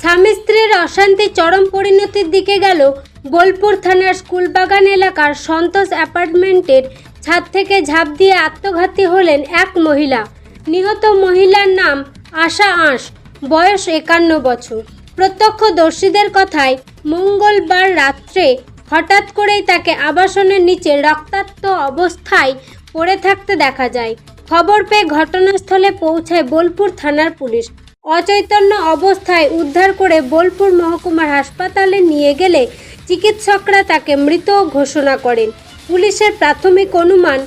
স্বামী স্ত্রীর অশান্তি, চরম পরিণতির দিকে গেল বোলপুর থানার স্কুলবাগান এলাকার সন্তোষ অ্যাপার্টমেন্টের ছাদ থেকে ঝাঁপ দিয়ে আত্মঘাতী হলেন এক মহিলা। নিহত মহিলার নাম আশা আঁশ, বয়স একান্ন বছর। প্রত্যক্ষদর্শীদের কথায় মঙ্গলবার রাত্রে হঠাৎ করেই তাকে আবাসনের নিচে রক্তাক্ত অবস্থায় পড়ে থাকতে দেখা যায়। খবর পেয়ে ঘটনাস্থলে পৌঁছায় বোলপুর থানার পুলিশ। অচৈতন্য অবস্থায় উদ্ধার করে বোলপুর মহকুমার হাসপাতালে নিয়ে গেলে চিকিৎসকরা তাকে মৃত ঘোষণা করেন। পুলিশের প্রাথমিক অনুমান,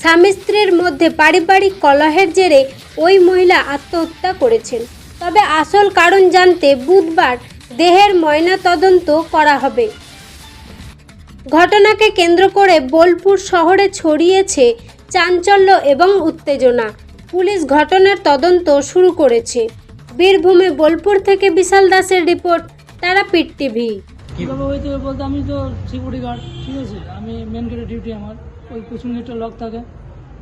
স্বামী স্ত্রীর মধ্যে পারিবারিক কলহের জেরে ওই মহিলা আত্মহত্যা করেছেন। তবে আসল কারণ জানতে বুধবার দেহের ময়না তদন্ত করা হবে। ঘটনাকে কেন্দ্র করে বোলপুর শহরে ছড়িয়েছে চাঞ্চল্য এবং উত্তেজনা। পুলিশ ঘটনার তদন্ত শুরু করেছে। বীরভূমে বোলপুর থেকে বিশাল দাসের রিপোর্ট তারাপীঠ টিভি। কীভাবে হইতে হবে বলতে আমি তো সিকিউরিটি গার্ড ঠিক আছে? আমি মেন গেটের ডিউটি আমার। ওই পেছন গেটটা লক থাকে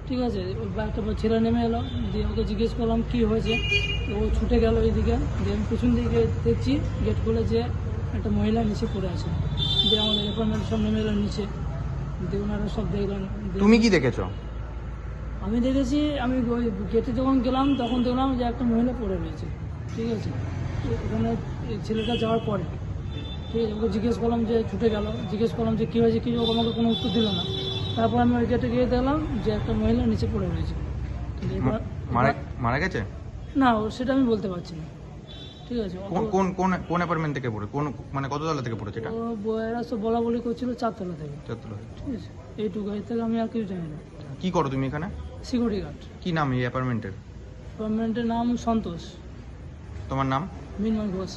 ঠিক আছে? ওই একটা ছেলে নেমে এলো দিয়ে ওকে জিজ্ঞেস করলাম কী হয়েছে? তো ও ছুটে গেল এইদিকে দিয়ে আমি পেছন দিকে দেখছি গেট খুলে যে একটা মহিলা নিচে পড়ে আছে। দিয়ে আমাদের অ্যাপার্টমেন্ট সব নেমে এলো নিচে দিয়ে ওনারা সব দেখলেন। তুমি কি দেখেছ? আমি দেখেছি আমি ওই গেটে যখন গেলাম তখন দেখলাম যে একটা মহিলা পড়ে রয়েছে। ঠিক আছে? ওখানে ছেলেটা যাওয়ার পরে ঠিক আছে ওকে জিজ্ঞেস করলাম যে ছুটে গেল। জিজ্ঞেস করলাম যে কী হয়েছে কী আমাকে কোনো উত্তর দিল না। তারপর আমি ওই গেটে গিয়ে দেখলাম যে একটা মহিলা নিচে পড়ে রয়েছে। মারা মারা গেছে? না ও সেটা আমি বলতে পারছি না। ঠিক আছে কোন কোন কোন অ্যাপার্টমেন্ট থেকে পড়ে? কোন মানে থেকে পড়েছে এটা? ও বয়েরা সব বলা বলি করছিল চারতলা থেকে। ঠিক আছে? এইটুকু এর থেকে আমি আর কিছু জানি না। কি করো তুমি এখানে? Security guard. কি নাম এই অ্যাপার্টমেন্টের? অ্যাপার্টমেন্টের নাম সন্তোষ। তোমার নাম? মিনময় ঘোষ।